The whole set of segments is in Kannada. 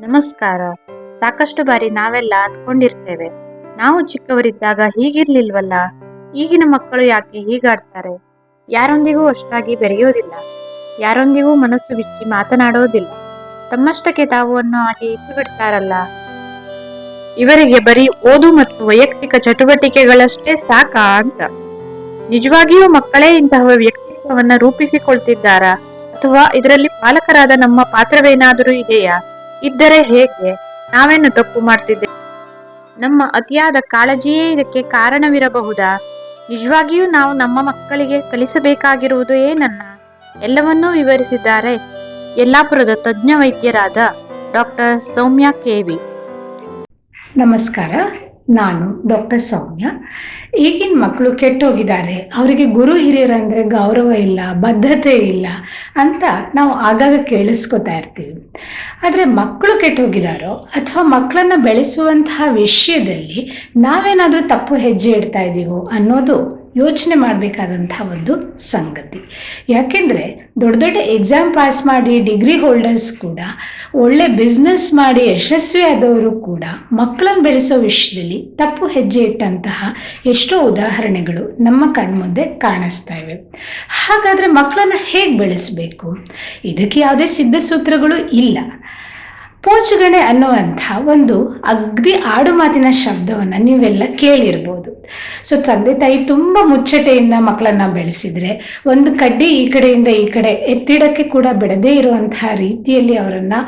ನಮಸ್ಕಾರ. ಸಾಕಷ್ಟು ಬಾರಿ ನಾವೆಲ್ಲ ಅಂದ್ಕೊಂಡಿರ್ತೇವೆ ನಾವು ಚಿಕ್ಕವರಿದ್ದಾಗ ಹೀಗಿರ್ಲಿಲ್ವಲ್ಲ? ಈಗಿನ ಮಕ್ಕಳು ಯಾಕೆ ಹೀಗಾಡ್ತಾರೆ? ಯಾರೊಂದಿಗೂ ಅಷ್ಟಾಗಿ ಬೆರೆಯೋದಿಲ್ಲ. ಯಾರೊಂದಿಗೂ ಮನಸ್ಸು ಬಿಚ್ಚಿ ಮಾತನಾಡೋದಿಲ್ಲ. ತಮ್ಮಷ್ಟಕ್ಕೆ ತಾವು ಅನ್ನೋ ಹಾಗೆ ಇದ್ದು ಬಿಡ್ತಾರಲ್ಲ ಇವರಿಗೆ ಬರೀ ಓದು ಮತ್ತು ವೈಯಕ್ತಿಕ ಚಟುವಟಿಕೆಗಳಷ್ಟೇ ಸಾಕಾ ಅಂತ. ನಿಜವಾಗಿಯೂ ಮಕ್ಕಳೇ ಇಂತಹ ವ್ಯಕ್ತಿತ್ವವನ್ನ ರೂಪಿಸಿಕೊಳ್ತಿದ್ದಾರಾ? ಅಥವಾ ಇದರಲ್ಲಿ ಪಾಲಕರಾದ ನಮ್ಮ ಪಾತ್ರವೇನಾದರೂ ಇದೆಯಾ? ಇದ್ದರೆ ಹೇಗೆ? ನಾವೇನು ತಪ್ಪು ಮಾಡ್ತಿದ್ದೆ ನಮ್ಮ ಅತಿಯಾದ ಕಾಳಜಿಯೇ ಇದಕ್ಕೆ ಕಾರಣವಿರಬಹುದಾ? ನಿಜವಾಗಿಯೂ ನಾವು ನಮ್ಮ ಮಕ್ಕಳಿಗೆ ಕಲಿಸಬೇಕಾಗಿರುವುದು ಏನನ್ನ ಎಲ್ಲವನ್ನೂ ವಿವರಿಸಿದ್ದಾರೆ. ಯಲ್ಲಾಪುರದ ತಜ್ಞ ವೈದ್ಯರಾದ ಡಾಕ್ಟರ್ ಸೌಮ್ಯ ಕೆವಿ ನಮಸ್ಕಾರ. ನಾನು ಡಾಕ್ಟರ್ ಸೌಮ್ಯ. ಈಗಿನ ಮಕ್ಕಳು ಕೆಟ್ಟೋಗಿದ್ದಾರೆ. ಅವರಿಗೆ ಗುರು ಹಿರಿಯರಂದರೆ ಗೌರವ ಇಲ್ಲ, ಬದ್ಧತೆ ಇಲ್ಲ ಅಂತ ನಾವು ಆಗಾಗ ಕೇಳಿಸ್ಕೊತಾ ಇರ್ತೀವಿ. ಆದರೆ ಮಕ್ಕಳು ಕೆಟ್ಟೋಗಿದ್ದಾರೋ ಅಥವಾ ಮಕ್ಕಳನ್ನು ಬೆಳೆಸುವಂತಹ ವಿಷಯದಲ್ಲಿ ನಾವೇನಾದರೂ ತಪ್ಪು ಹೆಜ್ಜೆ ಇಡ್ತಾ ಇದ್ದೀವೋ ಅನ್ನೋದು ಯೋಚನೆ ಮಾಡಬೇಕಾದಂತಹ ಒಂದು ಸಂಗತಿ. ಯಾಕೆಂದರೆ ದೊಡ್ಡ ದೊಡ್ಡ ಎಕ್ಸಾಮ್ ಪಾಸ್ ಮಾಡಿ ಡಿಗ್ರಿ ಹೋಲ್ಡರ್ಸ್ ಕೂಡ, ಒಳ್ಳೆ ಬಿಸ್ನೆಸ್ ಮಾಡಿ ಯಶಸ್ವಿ ಆದವರು ಕೂಡ ಮಕ್ಕಳನ್ನು ಬೆಳೆಸೋ ವಿಷಯದಲ್ಲಿ ತಪ್ಪು ಹೆಜ್ಜೆ ಇಟ್ಟಂತಹ ಎಷ್ಟೋ ಉದಾಹರಣೆಗಳು ನಮ್ಮ ಕಣ್ಮುಂದೆ ಕಾಣಿಸ್ತಾ ಇವೆ ಹಾಗಾದರೆ ಮಕ್ಕಳನ್ನು ಹೇಗೆ ಬೆಳೆಸಬೇಕು? ಇದಕ್ಕೆ ಯಾವುದೇ ಸಿದ್ಧ ಸೂತ್ರಗಳು ಇಲ್ಲ. ಪೋಚುಗಣೆ ಅನ್ನುವಂಥ ಒಂದು ಅಗ್ದಿ ಆಡು ಮಾತಿನ ಶಬ್ದವನ್ನು ನೀವೆಲ್ಲ ಕೇಳಿರ್ಬೋದು. ಸೊ ತಂದೆ ತಾಯಿ ತುಂಬ ಮುಚ್ಚಟೆಯಿಂದ ಮಕ್ಕಳನ್ನ ಬೆಳೆಸಿದ್ರೆ, ಒಂದು ಕಡ್ಡಿ ಈ ಕಡೆಯಿಂದ ಈ ಕಡೆ ಎತ್ತಿಡಕ್ಕೆ ಕೂಡ ಬಿಡದೇ ಇರುವಂತಹ ರೀತಿಯಲ್ಲಿ ಅವರನ್ನು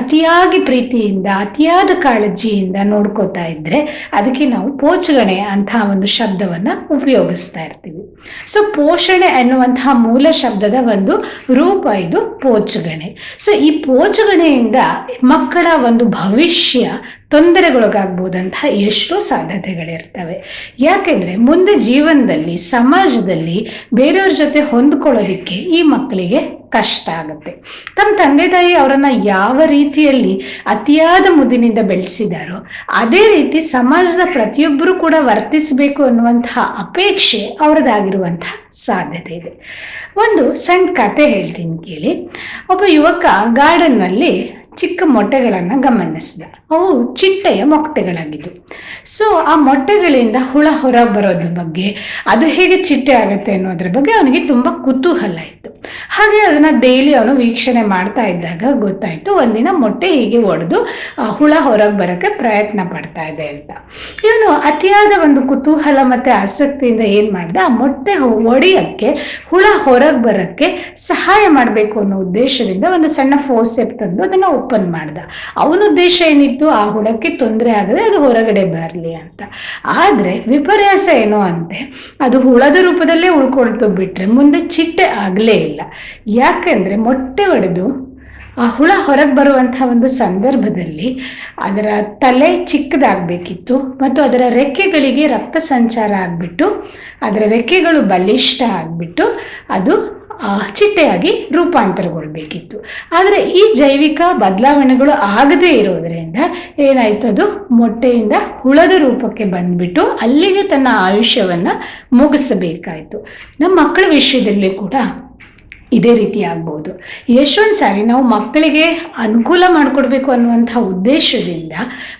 ಅತಿಯಾಗಿ ಪ್ರೀತಿಯಿಂದ, ಅತಿಯಾದ ಕಾಳಜಿಯಿಂದ ನೋಡ್ಕೋತಾ ಇದ್ರೆ ಅದಕ್ಕೆ ನಾವು ಪೋಚುಗಣೆ ಅಂತಹ ಒಂದು ಶಬ್ದವನ್ನ ಉಪಯೋಗಿಸ್ತಾ ಇರ್ತೀವಿ. ಸೊ ಪೋಷಣೆ ಅನ್ನುವಂತಹ ಮೂಲ ಶಬ್ದದ ಒಂದು ರೂಪ ಇದು ಪೋಚುಗಣೆ. ಸೊ ಈ ಪೋಚುಗಣೆಯಿಂದ ಮಕ್ಕಳ ಒಂದು ಭವಿಷ್ಯ ತೊಂದರೆಗೊಳಗಾಗ್ಬೋದಂತಹ ಎಷ್ಟೋ ಸಾಧ್ಯತೆಗಳಿರ್ತವೆ. ಯಾಕೆಂದರೆ ಮುಂದೆ ಜೀವನದಲ್ಲಿ, ಸಮಾಜದಲ್ಲಿ ಬೇರೆಯವ್ರ ಜೊತೆ ಹೊಂದ್ಕೊಳ್ಳೋದಿಕ್ಕೆ ಈ ಮಕ್ಕಳಿಗೆ ಕಷ್ಟ ಆಗುತ್ತೆ. ತಮ್ಮ ತಂದೆ ತಾಯಿ ಅವರನ್ನು ಯಾವ ರೀತಿಯಲ್ಲಿ ಅತಿಯಾದ ಮುದಿನಿಂದ ಬೆಳೆಸಿದಾರೋ, ಅದೇ ರೀತಿ ಸಮಾಜದ ಪ್ರತಿಯೊಬ್ಬರು ಕೂಡ ವರ್ತಿಸಬೇಕು ಅನ್ನುವಂತಹ ಅಪೇಕ್ಷೆ ಅವರದಾಗಿರುವಂತಹ ಸಾಧ್ಯತೆ ಇದೆ. ಒಂದು ಸಣ್ಣ ಕತೆ ಹೇಳ್ತೀನಿ ಕೇಳಿ. ಒಬ್ಬ ಯುವಕ ಗಾರ್ಡನ್ನಲ್ಲಿ ಚಿಕ್ಕ ಮೊಟ್ಟೆಗಳನ್ನು ಗಮನಿಸಿದ. ಅವು ಚಿಟ್ಟೆಯ ಮೊಟ್ಟೆಗಳಾಗಿದ್ದವು ಸೊ ಆ ಮೊಟ್ಟೆಗಳಿಂದ ಹುಳ ಹೊರಗೆ ಬರೋದ್ರ ಬಗ್ಗೆ, ಅದು ಹೇಗೆ ಚಿಟ್ಟೆ ಆಗುತ್ತೆ ಅನ್ನೋದ್ರ ಬಗ್ಗೆ ಅವನಿಗೆ ತುಂಬ ಕುತೂಹಲ ಇತ್ತು. ಹಾಗೆ ಅದನ್ನು ಡೈಲಿ ಅವನು ವೀಕ್ಷಣೆ ಮಾಡ್ತಾ ಇದ್ದಾಗ ಗೊತ್ತಾಯಿತು, ಒಂದಿನ ಮೊಟ್ಟೆ ಹೀಗೆ ಒಡೆದು ಹುಳ ಹೊರಗೆ ಬರೋಕ್ಕೆ ಪ್ರಯತ್ನ ಪಡ್ತಾ ಇದೆ ಅಂತ. ಇವನು ಅತಿಯಾದ ಒಂದು ಕುತೂಹಲ ಮತ್ತು ಆಸಕ್ತಿಯಿಂದ ಏನು ಮಾಡ್ದ, ಆ ಮೊಟ್ಟೆ ಒಡೆಯೋಕ್ಕೆ, ಹುಳ ಹೊರಗೆ ಬರೋಕ್ಕೆ ಸಹಾಯ ಮಾಡಬೇಕು ಅನ್ನೋ ಉದ್ದೇಶದಿಂದ ಒಂದು ಸಣ್ಣ ಫೋಸೆಪ್ ತಂದು ಅದನ್ನು ಓಪನ್ ಮಾಡ್ದ. ಅವನ ಉದ್ದೇಶ ಏನಿತ್ತು? ಆ ಹುಳಕ್ಕೆ ತೊಂದರೆ ಆಗದೆ ಅದು ಹೊರಗಡೆ ಬರಲಿ ಅಂತ. ಆದರೆ ವಿಪರ್ಯಾಸ ಏನು ಅಂತೆ ಅದು ಹುಳದ ರೂಪದಲ್ಲೇ ಉಳ್ಕೊಳ್ತು ಬಿಟ್ರೆ ಮುಂದೆ ಚಿಟ್ಟೆ ಆಗಲೇ ಇಲ್ಲ. ಯಾಕೆಂದರೆ ಮೊಟ್ಟೆ ಒಡೆದು ಆ ಹುಳ ಹೊರಗೆ ಬರುವಂತಹ ಒಂದು ಸಂದರ್ಭದಲ್ಲಿ ಅದರ ತಲೆ ಚಿಕ್ಕದಾಗಬೇಕಿತ್ತು ಮತ್ತು ಅದರ ರೆಕ್ಕೆಗಳಿಗೆ ರಕ್ತ ಸಂಚಾರ ಆಗಿಬಿಟ್ಟು, ಅದರ ರೆಕ್ಕೆಗಳು ಬಲಿಷ್ಠ ಆಗಿಬಿಟ್ಟು ಅದು ಚಿಟ್ಟೆಯಾಗಿ ರೂಪಾಂತರಗೊಳ್ಬೇಕಿತ್ತು. ಆದರೆ ಈ ಜೈವಿಕ ಬದಲಾವಣೆಗಳು ಆಗದೇ ಇರೋದರಿಂದ ಏನಾಯ್ತು? ಅದು ಮೊಟ್ಟೆಯಿಂದ ಹುಳದ ರೂಪಕ್ಕೆ ಬಂದ್ಬಿಟ್ಟು ಅಲ್ಲಿಗೆ ತನ್ನ ಆಯುಷ್ಯವನ್ನು ಮುಗಿಸಬೇಕಾಯಿತು. ನಮ್ಮ ಮಕ್ಕಳ ವಿಷಯದಲ್ಲಿ ಕೂಡ ಇದೇ ರೀತಿ ಆಗ್ಬೋದು. ಎಷ್ಟೊಂದು ಸಾರಿ ನಾವು ಮಕ್ಕಳಿಗೆ ಅನುಕೂಲ ಮಾಡಿಕೊಡ್ಬೇಕು ಅನ್ನುವಂಥ ಉದ್ದೇಶದಿಂದ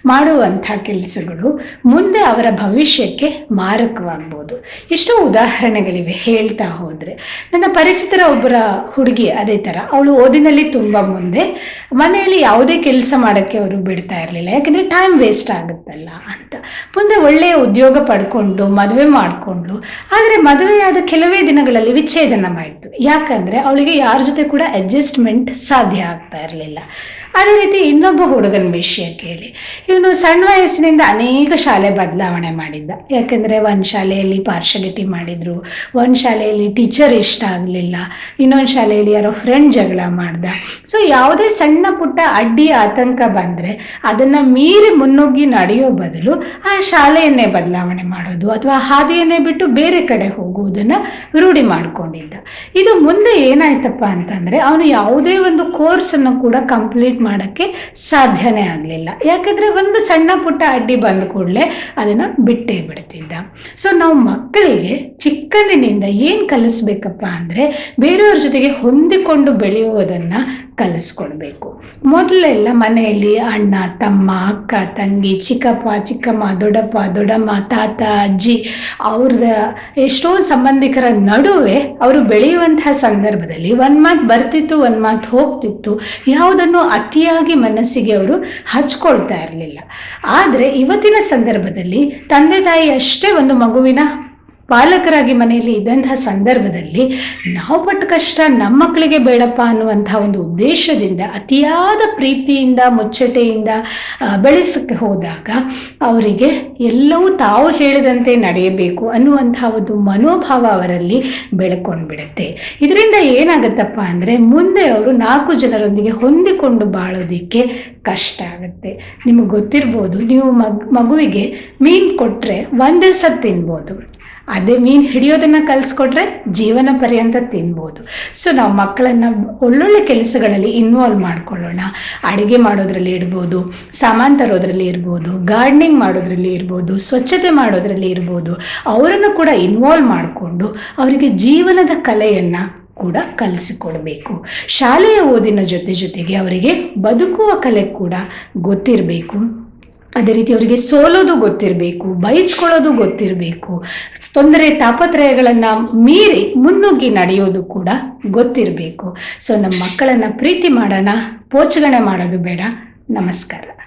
ಮಾಡುವಂಥ ಕೆಲಸಗಳು ಮುಂದೆ ಅವರ ಭವಿಷ್ಯಕ್ಕೆ ಮಾರಕವಾಗ್ಬೋದು. ಎಷ್ಟೋ ಉದಾಹರಣೆಗಳಿವೆ ಹೇಳ್ತಾ ಹೋದರೆ. ನನ್ನ ಪರಿಚಿತರ ಒಬ್ಬರ ಹುಡುಗಿ ಅದೇ ಥರ. ಅವಳು ಓದಿನಲ್ಲಿ ತುಂಬ ಮುಂದೆ. ಮನೆಯಲ್ಲಿ ಯಾವುದೇ ಕೆಲಸ ಮಾಡೋಕ್ಕೆ ಅವರು ಬಿಡ್ತಾ ಇರಲಿಲ್ಲ. ಯಾಕಂದರೆ ಟೈಮ್ ವೇಸ್ಟ್ ಆಗುತ್ತಲ್ಲ ಅಂತ. ಮುಂದೆ ಒಳ್ಳೆಯ ಉದ್ಯೋಗ ಪಡ್ಕೊಂಡು, ಮದುವೆ ಮಾಡಿಕೊಂಡು. ಆದರೆ ಮದುವೆಯಾದ ಕೆಲವೇ ದಿನಗಳಲ್ಲಿ ವಿಚ್ಛೇದನವಾಯಿತು. ಯಾಕಂದರೆ ಅವಳಿಗೆ ಯಾರ ಜೊತೆ ಕೂಡ ಅಡ್ಜಸ್ಟ್ಮೆಂಟ್ ಸಾಧ್ಯ ಆಗ್ತಾ ಇರಲಿಲ್ಲ. ಅದೇ ರೀತಿ ಇನ್ನೊಬ್ಬ ಹುಡುಗನ ವಿಷಯ ಕೇಳಿ. ಇವನು ಸಣ್ಣ ವಯಸ್ಸಿನಿಂದ ಅನೇಕ ಶಾಲೆ ಬದಲಾವಣೆ ಮಾಡಿದ್ದ. ಯಾಕೆಂದರೆ ಒಂದು ಶಾಲೆಯಲ್ಲಿ ಪಾರ್ಶಾಲಿಟಿ ಮಾಡಿದರು, ಒಂದು ಶಾಲೆಯಲ್ಲಿ ಟೀಚರ್ ಇಷ್ಟ ಆಗಲಿಲ್ಲ, ಇನ್ನೊಂದು ಶಾಲೆಯಲ್ಲಿ ಯಾರೋ ಫ್ರೆಂಡ್ ಜಗಳ ಮಾಡ್ದ. ಸೊ ಯಾವುದೇ ಸಣ್ಣ ಪುಟ್ಟ ಅಡ್ಡಿ ಆತಂಕ ಬಂದರೆ ಅದನ್ನು ಮೀರಿ ಮುನ್ನುಗ್ಗಿ ನಡೆಯೋ ಬದಲು ಆ ಶಾಲೆಯನ್ನೇ ಬದಲಾವಣೆ ಮಾಡೋದು ಅಥವಾ ಹಾದಿಯನ್ನೇ ಬಿಟ್ಟು ಬೇರೆ ಕಡೆ ಹೋಗುವುದನ್ನು ರೂಢಿ ಮಾಡಿಕೊಂಡಿದ್ದ. ಇದು ಮುಂದೆ ಏನಾಯ್ತಪ್ಪ ಅಂತಂದರೆ ಅವನು ಯಾವುದೇ ಒಂದು ಕೋರ್ಸನ್ನು ಕೂಡ ಕಂಪ್ಲೀಟ್ ಮಾಡೋಕ್ಕೆ ಸಾಧ್ಯನೇ ಆಗಲಿಲ್ಲ. ಯಾಕಂದರೆ ಒಂದು ಸಣ್ಣ ಪುಟ್ಟ ಅಡ್ಡಿ ಬಂದ ಕೂಡಲೇ ಅದನ್ನು ಬಿಟ್ಟೇ ಬಿಡ್ತಿದ್ದ. ಸೊ ನಾವು ಮಕ್ಕಳಿಗೆ ಚಿಕ್ಕಂದಿನಿಂದ ಏನು ಕಲಿಸ್ಬೇಕಪ್ಪ ಅಂದರೆ ಬೇರೆಯವ್ರ ಜೊತೆಗೆ ಹೊಂದಿಕೊಂಡು ಬೆಳೆಯುವುದನ್ನು ಕಲಿಸ್ಕೊಡ್ಬೇಕು. ಮೊದಲೆಲ್ಲ ಮನೆಯಲ್ಲಿ ಅಣ್ಣ, ತಮ್ಮ, ಅಕ್ಕ, ತಂಗಿ, ಚಿಕ್ಕಪ್ಪ, ಚಿಕ್ಕಮ್ಮ, ದೊಡ್ಡಪ್ಪ, ದೊಡ್ಡಮ್ಮ, ತಾತ, ಅಜ್ಜಿ ಅವ್ರ ಎಷ್ಟೋ ಸಂಬಂಧಿಕರ ನಡುವೆ ಅವರು ಬೆಳೆಯುವಂತಹ ಸಂದರ್ಭದಲ್ಲಿ ಒಂದು ಮಾತು ಬರ್ತಿತ್ತು, ಒಂದು ಮಾತು ಹೋಗ್ತಿತ್ತು. ಯಾವುದನ್ನು ಅತಿಯಾಗಿ ಮನಸ್ಸಿಗೆ ಅವರು ಹಚ್ಕೊಳ್ತಾ ಇರಲಿಲ್ಲ. ಆದರೆ ಇವತ್ತಿನ ಸಂದರ್ಭದಲ್ಲಿ ತಂದೆ ತಾಯಿ ಅಷ್ಟೇ ಒಂದು ಮಗುವಿನ ಪಾಲಕರಾಗಿ ಮನೆಯಲ್ಲಿ ಇದ್ದಂತಹ ಸಂದರ್ಭದಲ್ಲಿ ನಾವು ಪಟ್ಟ ಕಷ್ಟ ನಮ್ಮ ಮಕ್ಕಳಿಗೆ ಬೇಡಪ್ಪ ಅನ್ನುವಂತಹ ಒಂದು ಉದ್ದೇಶದಿಂದ, ಅತಿಯಾದ ಪ್ರೀತಿಯಿಂದ, ಮುಚ್ಚಟೆಯಿಂದ ಬೆಳೆಸಕ್ಕೆ ಹೋದಾಗ ಅವರಿಗೆ ಎಲ್ಲವೂ ತಾವು ಹೇಳಿದಂತೆ ನಡೆಯಬೇಕು ಅನ್ನುವಂತಹ ಒಂದು ಮನೋಭಾವ ಅವರಲ್ಲಿ ಬೆಳ್ಕೊಂಡು ಬಿಡುತ್ತೆ ಇದರಿಂದ ಏನಾಗುತ್ತಪ್ಪ ಅಂದರೆ ಮುಂದೆ ಅವರು ನಾಲ್ಕು ಜನರೊಂದಿಗೆ ಹೊಂದಿಕೊಂಡು ಬಾಳೋದಿಕ್ಕೆ ಕಷ್ಟ ಆಗುತ್ತೆ. ನಿಮಗೆ ಗೊತ್ತಿರ್ಬೋದು, ನೀವು ಮಗ್, ಮಗುವಿಗೆ ಮೀನು ಕೊಟ್ಟರೆ ಒಂದು ದಿವಸ ತಿನ್ಬೋದು. ಅದೇ ಮೀನು ಹಿಡಿಯೋದನ್ನು ಕಲಿಸ್ಕೊಟ್ರೆ ಜೀವನ ಪರ್ಯಂತ ತಿನ್ಬೋದು. ಸೊ ನಾವು ಮಕ್ಕಳನ್ನು ಒಳ್ಳೊಳ್ಳೆ ಕೆಲಸಗಳಲ್ಲಿ ಇನ್ವಾಲ್ವ್ ಮಾಡ್ಕೊಳ್ಳೋಣ. ಅಡುಗೆ ಮಾಡೋದ್ರಲ್ಲಿ ಇರ್ಬೋದು, ಸಾಮಾನು ತರೋದ್ರಲ್ಲಿ ಇರ್ಬೋದು ಗಾರ್ಡ್ನಿಂಗ್ ಮಾಡೋದ್ರಲ್ಲಿ ಇರ್ಬೋದು, ಸ್ವಚ್ಛತೆ ಮಾಡೋದ್ರಲ್ಲಿ ಇರ್ಬೋದು. ಅವರನ್ನು ಕೂಡ ಇನ್ವಾಲ್ವ್ ಮಾಡಿಕೊಂಡು ಅವರಿಗೆ ಜೀವನದ ಕಲೆಯನ್ನು ಕೂಡ ಕಲಿಸಿಕೊಡಬೇಕು ಶಾಲೆಯ ಓದಿನ ಜೊತೆ ಜೊತೆಗೆ ಅವರಿಗೆ ಬದುಕುವ ಕಲೆ ಕೂಡ ಗೊತ್ತಿರಬೇಕು. ಅದೇ ರೀತಿ ಅವರಿಗೆ ಸೋಲೋದು ಗೊತ್ತಿರಬೇಕು, ಬಯಸ್ಕೊಳ್ಳೋದು ಗೊತ್ತಿರಬೇಕು, ತೊಂದರೆ ತಾಪತ್ರಯಗಳನ್ನು ಮೀರಿ ಮುನ್ನುಗ್ಗಿ ನಡೆಯೋದು ಕೂಡ ಗೊತ್ತಿರಬೇಕು. ಸೊ ನಮ್ಮ ಮಕ್ಕಳನ್ನು ಪ್ರೀತಿ ಮಾಡೋಣ ಪೋಚಗಣೆ ಮಾಡೋದು ಬೇಡ. ನಮಸ್ಕಾರ.